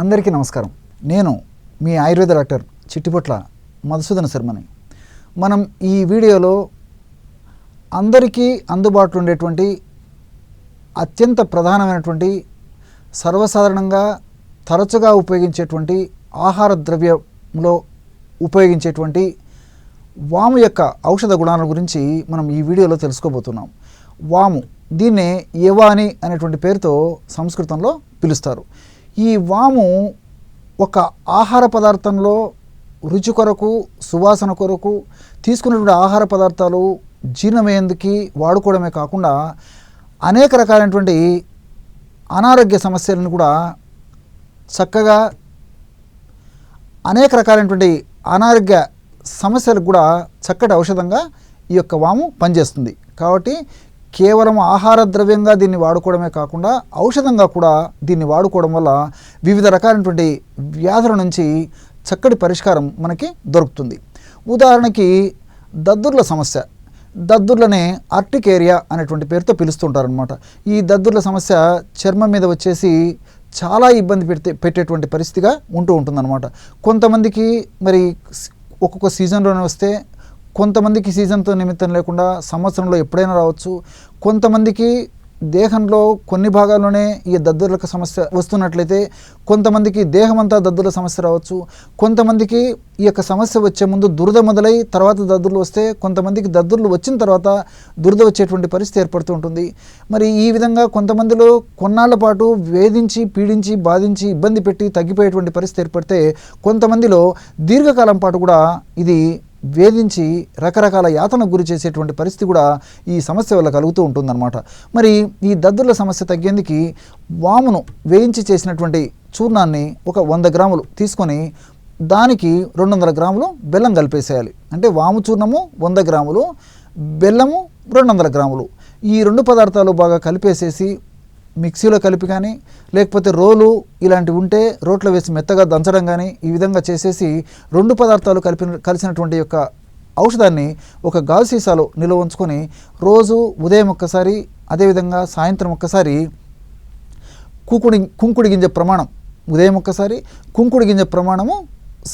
అందరికీ నమస్కారం. నేను మీ ఆయుర్వేద డాక్టర్ చిట్టిపొట్ల మధుసూదన శర్మని. మనం ఈ వీడియోలో అందరికీ అందుబాటులో ఉండేటువంటి అత్యంత ప్రధానమైనటువంటి సర్వసాధారణంగా తరచుగా ఉపయోగించేటువంటి ఆహార ద్రవ్యంలో ఉపయోగించేటువంటి వాము యొక్క ఔషధ గుణాల గురించి మనం ఈ వీడియోలో తెలుసుకోబోతున్నాం. వాము దీన్నే యవాని అనేటువంటి పేరుతో సంస్కృతంలో పిలుస్తారు. ఈ వాము ఒక ఆహార పదార్థంలో రుచి కొరకు సువాసన కొరకు తీసుకున్నటువంటి ఆహార పదార్థాలు జీర్ణమయ్యేందుకు వాడుకోవడమే కాకుండా అనేక రకాలైనటువంటి అనారోగ్య సమస్యలను కూడా చక్కగా అనేక రకాలైనటువంటి అనారోగ్య సమస్యలకు కూడా చక్కటి ఔషధంగా ఈ యొక్క వాము పనిచేస్తుంది. కాబట్టి కేవలం ఆహార ద్రవ్యంగా దీన్ని వాడుకోవడమే కాకుండా ఔషధంగా కూడా దీన్ని వాడుకోవడం వల్ల వివిధ రకాలైనటువంటి వ్యాధుల నుంచి చక్కటి పరిష్కారం మనకి దొరుకుతుంది. ఉదాహరణకి దద్దుర్ల సమస్య. దద్దుర్లనే ఆర్టికేరియా అనేటువంటి పేరుతో పిలుస్తుంటారనమాట ఈ దద్దుర్ల సమస్య చర్మం మీద వచ్చేసి చాలా ఇబ్బంది పెడితే పెట్టేటువంటి పరిస్థితిగా ఉంటూ ఉంటుందన్నమాట. కొంతమందికి మరి ఒక్కొక్క సీజన్లోనే వస్తే కొంతమందికి సీజన్తో నిమిత్తం లేకుండా సంవత్సరంలో ఎప్పుడైనా రావచ్చు. కొంతమందికి దేహంలో కొన్ని భాగాల్లోనే ఈ దద్దుర్లకు సమస్య వస్తున్నట్లయితే కొంతమందికి దేహమంతా దద్దుల సమస్య రావచ్చు. కొంతమందికి ఈ యొక్క సమస్య వచ్చే ముందు దురద మొదలై తర్వాత దద్దుర్లు వస్తే కొంతమందికి దద్దుర్లు వచ్చిన తర్వాత దురద వచ్చేటువంటి పరిస్థితి ఏర్పడుతూ ఉంటుంది. మరి ఈ విధంగా కొంతమందిలో కొన్నాళ్ళ పాటు వేధించి పీడించి బాధించి ఇబ్బంది పెట్టి తగ్గిపోయేటువంటి పరిస్థితి ఏర్పడితే కొంతమందిలో దీర్ఘకాలం పాటు కూడా ఇది వేధించి రకరకాల యాతనకు గురి చేసేటువంటి పరిస్థితి కూడా ఈ సమస్య వల్ల కలుగుతూ ఉంటుందన్నమాట. మరి ఈ దద్దుర్ల సమస్య తగ్గేందుకు వామును వేయించి చేసినటువంటి చూర్ణాన్ని ఒక వంద గ్రాములు తీసుకొని దానికి రెండు వందల గ్రాములు బెల్లం కలిపేసేయాలి. అంటే వాము చూర్ణము వంద గ్రాములు బెల్లము రెండు వందల గ్రాములు. ఈ రెండు పదార్థాలు బాగా కలిపేసేసి మిక్సీలో కలిపి కానీ లేకపోతే రోలు ఇలాంటివి ఉంటే రోట్లో వేసి మెత్తగా దంచడం కానీ ఈ విధంగా చేసేసి రెండు పదార్థాలు కలిపి కలిసినటువంటి యొక్క ఔషధాన్ని ఒక గాజు సీసాలో నిల్వ ఉంచుకొని రోజు ఉదయం ఒక్కసారి అదేవిధంగా సాయంత్రం ఒక్కసారి కుంకుడి కుంకుడి గింజ ప్రమాణం ఉదయం ఒక్కసారి కుంకుడి గింజ ప్రమాణము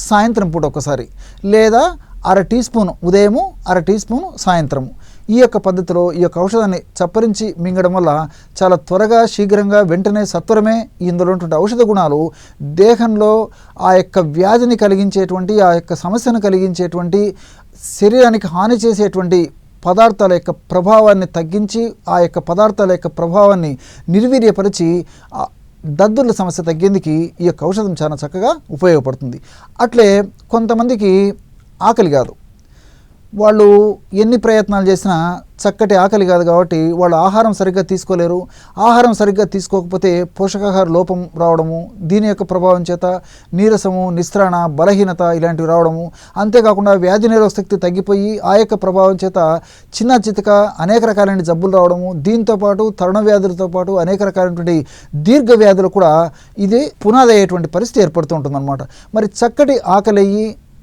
సాయంత్రం పూట ఒకసారి లేదా అర టీ స్పూన్ ఉదయము అర టీ స్పూన్ సాయంత్రము. ఈ యొక్క పద్ధతిలో ఈ యొక్క ఔషధాన్ని చప్పరించి మింగడం వల్ల చాలా త్వరగా శీఘ్రంగా వెంటనే సత్వరమే ఇందులో ఉన్నటువంటి ఔషధ గుణాలు దేహంలో ఆ యొక్క వ్యాధిని కలిగించేటువంటి ఆ యొక్క సమస్యను కలిగించేటువంటి శరీరానికి హాని చేసేటువంటి పదార్థాల యొక్క ప్రభావాన్ని తగ్గించి ఆ యొక్క పదార్థాల యొక్క ప్రభావాన్ని నిర్వీర్యపరిచి దద్దుల దద్దుర్ల సమస్య తగ్గేందుకు ఈ యొక్క ఔషధం చాలా చక్కగా ఉపయోగపడుతుంది. అట్లే కొంతమందికి ఆకలి కాదు. వాళ్ళు ఎన్ని ప్రయత్నాలు చేసినా చక్కటి ఆకలి కాదు కాబట్టి వాళ్ళు ఆహారం సరిగ్గా తీసుకోలేరు. ఆహారం సరిగ్గా తీసుకోకపోతే పోషకాహార లోపం రావడము దీని యొక్క ప్రభావం చేత నీరసము నిస్త్రాణ బలహీనత ఇలాంటివి రావడము అంతేకాకుండా వ్యాధి నిరోధ శక్తి తగ్గిపోయి ఆ యొక్క ప్రభావం చేత చిన్న చితక అనేక రకాలైన జబ్బులు రావడము దీంతో పాటు తరుణ వ్యాధులతో పాటు అనేక రకాలైనటువంటి దీర్ఘ వ్యాధులు కూడా ఇది పునాది అయ్యేటువంటి పరిస్థితి ఏర్పడుతూ ఉంటుందన్నమాట. మరి చక్కటి ఆకలి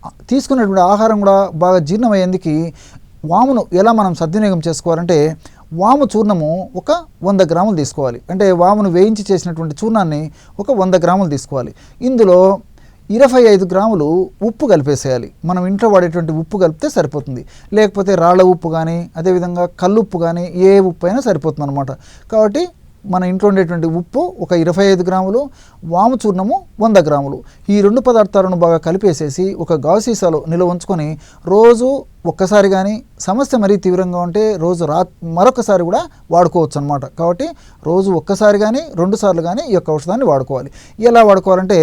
తీసుకున్నటువంటి తీసుకునేటువంటి ఆహారం కూడా బాగా జీర్ణమయ్యేందుకు వామును ఎలా మనం సద్వినియోగం చేసుకోవాలంటే వాము చూర్ణము ఒక వంద గ్రాములు తీసుకోవాలి. అంటే వామును వేయించి చేసినటువంటి చూర్ణాన్ని ఒక వంద గ్రాములు తీసుకోవాలి. ఇందులో ఇరవై ఐదు గ్రాములు ఉప్పు కలిపేసేయాలి. మనం ఇంట్లో వాడేటువంటి ఉప్పు కలిపితే సరిపోతుంది. లేకపోతే రాళ్ళ ఉప్పు కానీ అదేవిధంగా కల్లుప్పు కానీ ఏ ఉప్పు అయినా సరిపోతుంది అనమాట కాబట్టి మన ఇంట్లో ఉండేటువంటి ఉప్పు ఒక ఇరవై ఐదు గ్రాములు వాము చూర్ణము వంద గ్రాములు. ఈ రెండు పదార్థాలను బాగా కలిపేసేసి ఒక గాజు సీసాలో నిల్వ ఉంచుకొని రోజు ఒక్కసారి కానీ సమస్య మరీ తీవ్రంగా ఉంటే రోజు రా మరొకసారి కూడా వాడుకోవచ్చు అనమాట కాబట్టి రోజు ఒక్కసారి కానీ రెండుసార్లు కానీ ఈ యొక్క ఔషధాన్ని వాడుకోవాలి. ఎలా వాడుకోవాలంటే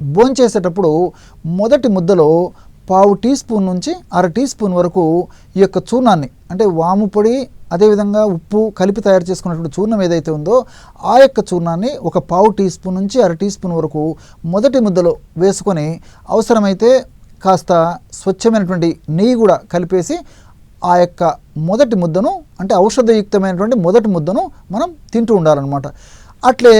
భోంచేసేటప్పుడు మొదటి ముద్దలో పావు టీ స్పూన్ నుంచి అర టీ స్పూన్ వరకు ఈ యొక్క చూర్ణాన్ని అంటే వాము పొడి అదేవిధంగా ఉప్పు కలిపి తయారు చేసుకున్నటువంటి చూర్ణం ఏదైతే ఉందో ఆ యొక్క చూర్ణాన్ని ఒక పావు టీ స్పూన్ నుంచి అర టీ స్పూన్ వరకు మొదటి ముద్దలో వేసుకొని అవసరమైతే కాస్త స్వచ్ఛమైనటువంటి నెయ్యి కూడా కలిపేసి ఆ యొక్క మొదటి ముద్దను అంటే ఔషధయుక్తమైనటువంటి మొదటి ముద్దను మనం తింటూ ఉండాలన్నమాట. అట్లే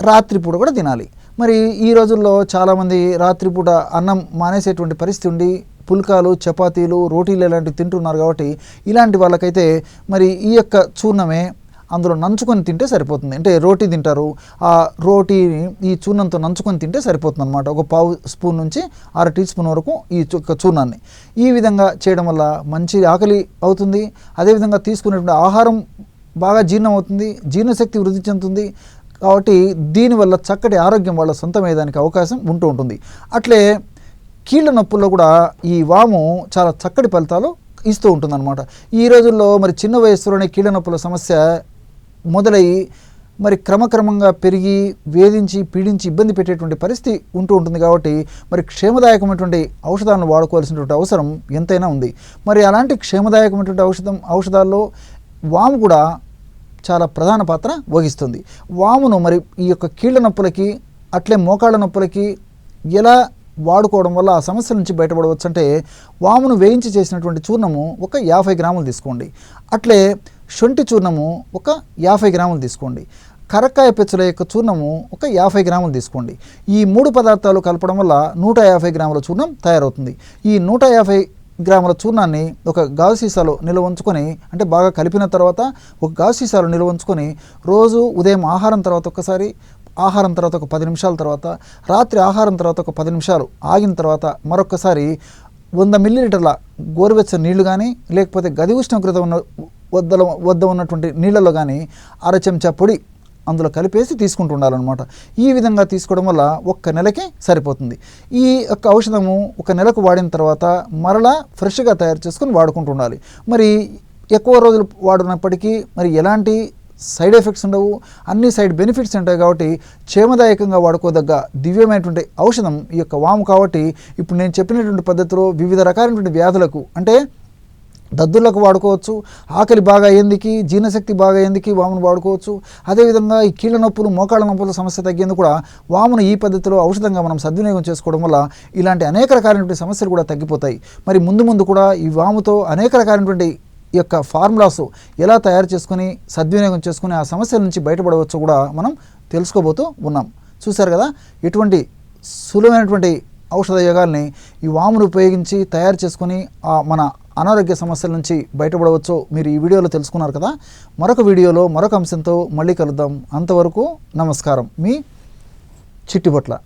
రాత్రిపూట కూడా తినాలి. మరి ఈ రోజుల్లో చాలామంది రాత్రిపూట అన్నం మానేసేటువంటి పరిస్థితి ఉండి పుల్కాలు చపాతీలు రోటీలు ఇలాంటివి తింటున్నారు కాబట్టి ఇలాంటి వాళ్ళకైతే మరి ఈ యొక్క చూర్ణమే అందులో నంచుకొని తింటే సరిపోతుంది. అంటే రోటీ తింటారు. ఆ రోటీని ఈ చూర్ణంతో నంచుకొని తింటే సరిపోతుంది అనమాట ఒక పావు స్పూన్ నుంచి అర టీ స్పూన్ వరకు ఈ చూర్ణాన్ని. ఈ విధంగా చేయడం వల్ల మంచి ఆకలి అవుతుంది. అదేవిధంగా తీసుకునేటువంటి ఆహారం బాగా జీర్ణం అవుతుంది జీర్ణశక్తి వృద్ధి చెందుతుంది. కాబట్టి దీనివల్ల చక్కటి ఆరోగ్యం వాళ్ళ సొంతమయ్యేదానికి అవకాశం ఉంటూ ఉంటుంది. అట్లే కీళ్ళ నొప్పుల్లో కూడా ఈ వాము చాలా చక్కటి ఫలితాలు ఇస్తూ ఉంటుందన్నమాట. ఈ రోజుల్లో మరి చిన్న వయస్సులోనే కీళ్ళ నొప్పుల సమస్య మొదలయ్యి మరి క్రమక్రమంగా పెరిగి వేధించి పీడించి ఇబ్బంది పెట్టేటువంటి పరిస్థితి ఉంటూ ఉంటుంది కాబట్టి మరి క్షేమదాయకమైనటువంటి ఔషధాలను వాడుకోవాల్సినటువంటి అవసరం ఎంతైనా ఉంది. మరి అలాంటి క్షేమదాయకమైనటువంటి ఔషధం ఔషధాల్లో వాము కూడా చాలా ప్రధాన పాత్ర వహిస్తుంది. వామును మరి ఈ యొక్క కీళ్ళ నొప్పులకి అట్లే మోకాళ్ళ నొప్పులకి ఎలా వాడుకోవడం వల్ల ఆ సమస్యల నుంచి బయటపడవచ్చు అంటే వామును వేయించి చేసినటువంటి చూర్ణము ఒక యాభై గ్రాములు తీసుకోండి. అట్లే శొంఠి చూర్ణము ఒక యాభై గ్రాములు తీసుకోండి. కరక్కాయ పెచ్చుల యొక్క చూర్ణము ఒక యాభై గ్రాములు తీసుకోండి. ఈ మూడు పదార్థాలు కలపడం వల్ల నూట యాభై గ్రాముల చూర్ణం తయారవుతుంది. ఈ నూట యాభై గ్రాముల చూర్ణాన్ని ఒక గాజు సీసాలో నిల్వ ఉంచుకొని అంటే బాగా కలిపిన తర్వాత ఒక గాజు సీసాలో నిల్వ ఉంచుకొని రోజు ఉదయం ఆహారం తర్వాత ఒకసారి ఆహారం తర్వాత ఒక పది నిమిషాల తర్వాత రాత్రి ఆహారం తర్వాత ఒక పది నిమిషాలు ఆగిన తర్వాత మరొకసారి వంద మిల్లీలీటర్ల గోరువెచ్చని నీళ్ళు కానీ లేకపోతే గది ఉష్ణోగ్రత ఉన్న వద్ద వద్ద ఉన్నటువంటి నీళ్ళలో కానీ అర చెంచా పొడి అందులో కలిపేసి తీసుకుంటూ ఉండాలన్నమాట. ఈ విధంగా తీసుకోవడం వల్ల ఒక్క నెలకి సరిపోతుంది. ఈ యొక్క ఔషధము ఒక నెలకు వాడిన తర్వాత మరలా ఫ్రెష్గా తయారు చేసుకొని వాడుకుంటూ ఉండాలి. మరి ఎక్కువ రోజులు వాడినప్పటికీ మరి ఎలాంటి సైడ్ ఎఫెక్ట్స్ ఉండవు అన్ని సైడ్ బెనిఫిట్స్ ఉంటాయి కాబట్టి క్షేమదాయకంగా వాడుకోదగ్గ దివ్యమైనటువంటి ఔషధం ఈ యొక్క వాము కాబట్టి ఇప్పుడు నేను చెప్పినటువంటి పద్ధతిలో వివిధ రకాలైనటువంటి వ్యాధులకు అంటే దద్దులకు వాడుకోవచ్చు ఆకలి బాగా అయ్యేందుకు జీర్ణశక్తి బాగా అయ్యేందుకు వామును వాడుకోవచ్చు. అదేవిధంగా ఈ కీళ్ళ నొప్పులు మోకాళ్ళ నొప్పుల సమస్య తగ్గేందుకు కూడా వామును ఈ పద్ధతిలో ఔషధంగా మనం సద్వినియోగం చేసుకోవడం వల్ల ఇలాంటి అనేక రకాలైనటువంటి సమస్యలు కూడా తగ్గిపోతాయి. మరి ముందు ముందు కూడా ఈ వాముతో అనేక రకాలైనటువంటి యొక్క ఫార్ములాస్ ఎలా తయారు చేసుకుని సద్వినియోగం చేసుకుని ఆ సమస్యల నుంచి బయటపడవచ్చో కూడా మనం తెలుసుకోబోతూ ఉన్నాం. చూశారు కదా? ఎటువంటి సులువైనటువంటి ఔషధ యోగాల్ని ఈ వామును ఉపయోగించి తయారు చేసుకుని ఆ మన అనారోగ్య సమస్యల నుంచి బయటపడవచ్చో మీరు ఈ వీడియోలో తెలుసుకున్నారు కదా? మరొక వీడియోలో మరొక అంశంతో మళ్ళీ కలుద్దాం. అంతవరకు నమస్కారం. మీ చిట్టిబొట్ల.